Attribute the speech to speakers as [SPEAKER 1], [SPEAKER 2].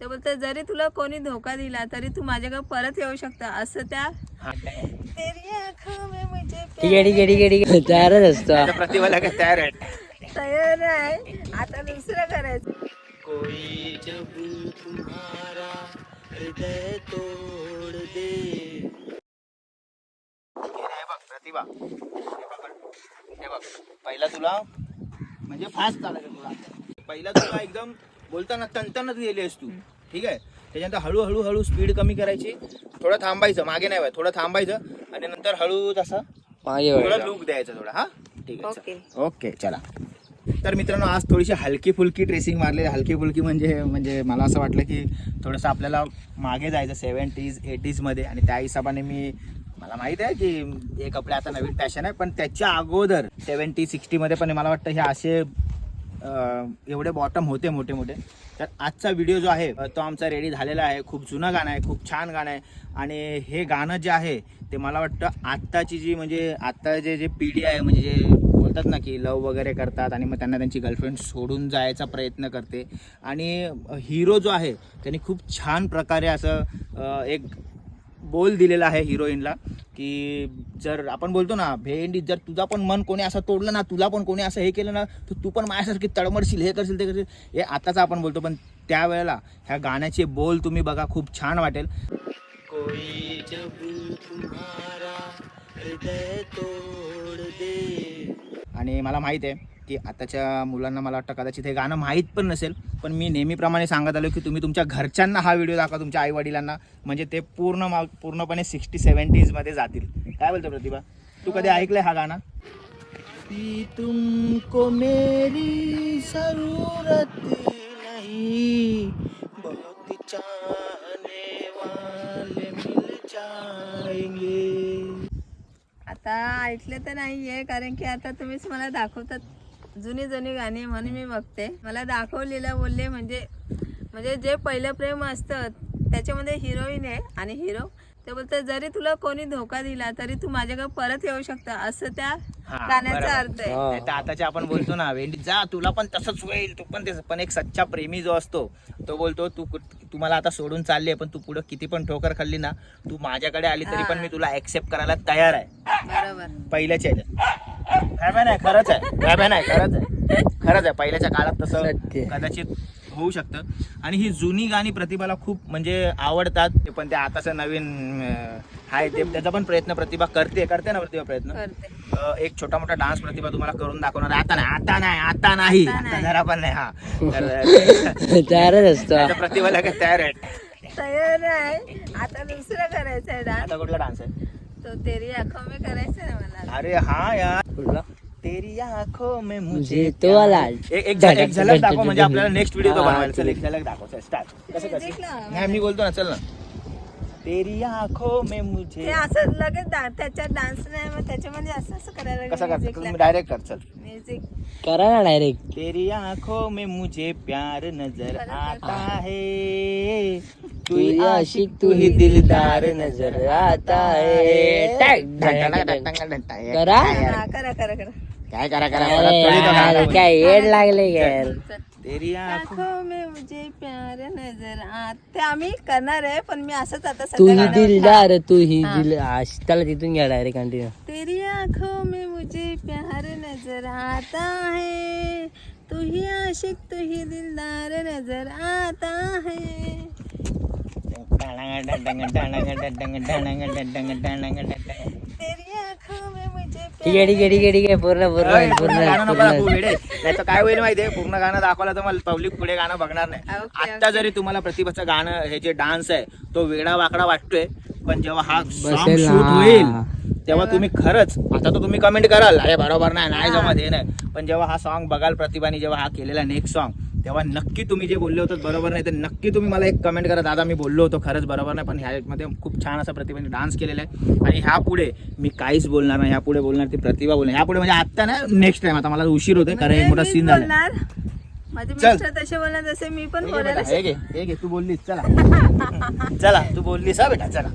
[SPEAKER 1] ते बोलते जरी तुला कोणी धोका दिला तरी तू माझ्याकडे परत येऊ शकता. असं त्या
[SPEAKER 2] तयारच असतो.
[SPEAKER 3] प्रतिभाला काय तयार आहे?
[SPEAKER 1] तयार आहे. आता दुसरं करायचं.
[SPEAKER 3] कोई जब तुम्हारा हृदय तोड़ दे. हे बघ प्रतिभा. हे बघ, हे. बघ. पहिला तुला म्हणजे फास्ट चालायचं तुला. पहिला तुला एकदम बोलताना तंतनच गेली तू. ठीक आहे? त्याच्यानंतर हळूहळू हळू स्पीड कमी करायची. थोडं थांबायचं मागे नाही थोडं थांबायचं आणि नंतर हळू तसं
[SPEAKER 2] मागे
[SPEAKER 3] थोडा. लुक द्यायचा थोडा. हा? ठीक आहे
[SPEAKER 1] ओके.
[SPEAKER 3] चल. ओके चला. तर मित्रांनो आज थोडीशी हलकी फुलकी ड्रेसिंग मारली हलकी फुलकी म्हणजे म्हणजे मला असं वाटलं की थोडंसं आपल्याला मागे जायचं. सेवन्टीज एटीजमध्ये आणि त्या हिशोबाने मी मला माहीत आहे की हे कपडे आता नवीन फॅशन आहे पण त्याच्या अगोदर सेवन्टी सिक्स्टीमध्ये पण मला वाटतं हे असे एवढे बॉटम होते मोठे मोठे. तर आजचा व्हिडिओ जो आहे तो आमचा रेडी झालेला आहे. खूप जुनं गाणं आहे खूप छान गाणं आहे. आणि हे गाणं जे आहे ते मला वाटतं आत्ताची जी म्हणजे आत्ता जे जे पिढी आहे म्हणजे जे बोलतात ना की लव वगैरे करतात आणि मग त्यांना त्यांची गर्लफ्रेंड सोडून जायचा प्रयत्न करते. आणि हिरो जो आहे त्यांनी खूप छान प्रकारे असं एक बोल दिलेला आहे हिरोईनला की जर आपण बोलतो ना भेंडी जर तुझा पण मन कोणी असं तोडलं ना तुला पण कोणी असं हे केलं ना तर तू पण माझ्यासारखी तळमडशील हे करशील ते करशील. हे आताच आपण बोलतो पण त्यावेळेला ह्या गाण्याचे बोल तुम्ही बघा खूप छान वाटेल. कोई जब तुम्हारा हृदय तोड दे। आणि मला माहीत आहे की आताच्या मुलांना मला वाटतं कदाचित हे गाणं माहीत पण नसेल पण मी नेहमीप्रमाणे सांगत आलो की तुम्ही तुमच्या घरच्यांना हा व्हिडिओ दाखवा तुमच्या आई वडिलांना म्हणजे ते पूर्ण मा- पूर्णपणे सिक्स्टी सेवन्टीजमध्ये जातील. काय बोलतो प्रतिभा? तू कधी ऐकलंय हा गाणं? तुमको मेरी जरूरत नहीं बहुत चाहने वाले मिल जाएंगे।
[SPEAKER 1] आता ऐकलं तर नाहीये कारण की आता तुम्हीच मला दाखवतात. जुनी जुनी गाणी म्हणून मी बघते. मला दाखवलेलं बोलले म्हणजे म्हणजे जे पहिलं प्रेम असतं त्याच्यामध्ये हिरोईन आहे आणि हिरो. ते बोलते जरी तुला कोणी धोका दिला तरी तू माझ्याकडे परत येऊ शकता. असं त्या गाण्याचा. अर्थ आहे.
[SPEAKER 3] तर आताच्या आपण बोलतो ना वेंडी जा तुला पण तसंच होईल तू पण तेच पण एक सच्चा प्रेमी जो असतो तो बोलतो तू कुठ- तू मला आता सोडून चालली पण तू पुढे किती पण ठोकर खाल्ली ना तू माझ्याकडे आली तरी पण मी तुला ऍक्सेप्ट करायला तयार आहे.
[SPEAKER 1] बरोबर.
[SPEAKER 3] पहिल्याच्या काय नाही खरंच आहे. खरंच आहे. खरंच आहे. पहिल्याच्या काळात तसं. कदाचित होऊ शकतं. आणि ही जुनी गाणी प्रतिभाला खूप म्हणजे आवडतात. ते पण ते आताचं नवीन आहे ते त्याचा पण प्रयत्न प्रतिभा करते करते ना प्रतिभा प्रयत्न? एक छोटा मोठा डान्स प्रतिभा तुम्हाला करून दाखवणार आहे. आता नाही आता नाही आता नाही.
[SPEAKER 1] आता.
[SPEAKER 3] जरा पण नाही हा. तर आता प्रतिभाला काय तयार आहे.
[SPEAKER 1] तयार आहे आता दुसरं करायचं आहे डान्स
[SPEAKER 3] आता कुठला डान्स आहे?
[SPEAKER 1] तो तेरी आँखों में करायचं आहे मला.
[SPEAKER 3] अरे हा यार.
[SPEAKER 2] कुठला
[SPEAKER 3] तेरी आंखों में
[SPEAKER 2] मुझे तो वाला
[SPEAKER 3] एक एक झ- एक झलक दाखव म्हणजे आपल्याला नेक्स्ट व्हिडिओ तो बनवायला. चल. एक झलक दाखव चल स्टार्ट कसं कसं. नाही मी बोलतो ना चल ना. तेरी आंखों में
[SPEAKER 1] ते
[SPEAKER 3] मुझे
[SPEAKER 1] असं लगेच डा- त्याच्यात डान्स नाही मग त्याच्यामध्ये असं असं करायला
[SPEAKER 3] कसं करतो तुम्ही डायरेक्ट कर चल
[SPEAKER 1] म्युझिक
[SPEAKER 2] करा ना डायरेक्ट
[SPEAKER 3] तेरी आंखों में मुझे प्यार नजर आता है
[SPEAKER 2] तू ही आशिक तू ही दिलदार नजर आता है टॅक, टॅक, टॅक. करा
[SPEAKER 1] हा, करा करा करा
[SPEAKER 3] काय करा करा परत थोडी तो
[SPEAKER 2] काय येड लागले यार.
[SPEAKER 3] तेरी आंखों
[SPEAKER 1] में मुझे प्यार नजर आ ते आम्ही करणार आहे पण मी असंच आता
[SPEAKER 2] तू
[SPEAKER 1] सध्या
[SPEAKER 2] ही
[SPEAKER 1] गाणं-
[SPEAKER 2] दिलदार तू ही. दिल आश- त्याला तिथून घ्या डायरेक्ट कंटिन्यू
[SPEAKER 1] तेरी आँखों में मुझे प्यार नजर आता है। तू ही आशिक तू ही दिलदार नजर आता है। तेरी
[SPEAKER 2] ठीक आहे ठीक आहे ठीक आहे ठीक आहे पूर्ण पूर्ण
[SPEAKER 3] पूर्ण
[SPEAKER 2] पूर्ण
[SPEAKER 3] गाणं नको दाखवू
[SPEAKER 2] पूर्ण.
[SPEAKER 3] वेडे नाही तर काय होईल माहितीये? पूर्ण गाणं दाखवलं तर मला पब्लिक पुढे गाणं बघणार नाही. आता जरी तुम्हाला प्रतिभाचं गाणं हे जे डान्स आहे तो वेडा वाकडा वाटतोय पण जेव्हा हा सॉन्ग
[SPEAKER 2] बसेल.
[SPEAKER 3] होईल तेव्हा तुम्ही खरंच आता तर तुम्ही कमेंट कराल अरे बरोबर नाही नाही जमत हे नाही. पण जेव्हा हा सॉन्ग बघाल प्रतिभाने जेव्हा हा केलेला नेक्स्ट सॉन्ग तेव्हा नक्की तुम्ही जे बोलले होते बरोबर नाही तर नक्की तुम्ही मला एक कमेंट करा. दादा मी बोललो होतो खरंच बरोबर नाही पण ह्यामध्ये खूप छान असा प्रतिभाने डान्स केलेला आहे. आणि ह्या पुढे मी काहीच बोलणार नाही ह्या पुढे बोलणार ती प्रतिभा बोलणार. ह्या पुढे म्हणजे आता ना नेक्स्ट टाइम आता मला उशीर होते कारण एक मोठा
[SPEAKER 1] म्हणजे
[SPEAKER 3] सीन झाला
[SPEAKER 1] माझे. मिस्टर तसे बोलणार तसे मी पण बोलायला
[SPEAKER 3] तू बोललीस चला. चला तू बोललीस हा बेटा चला.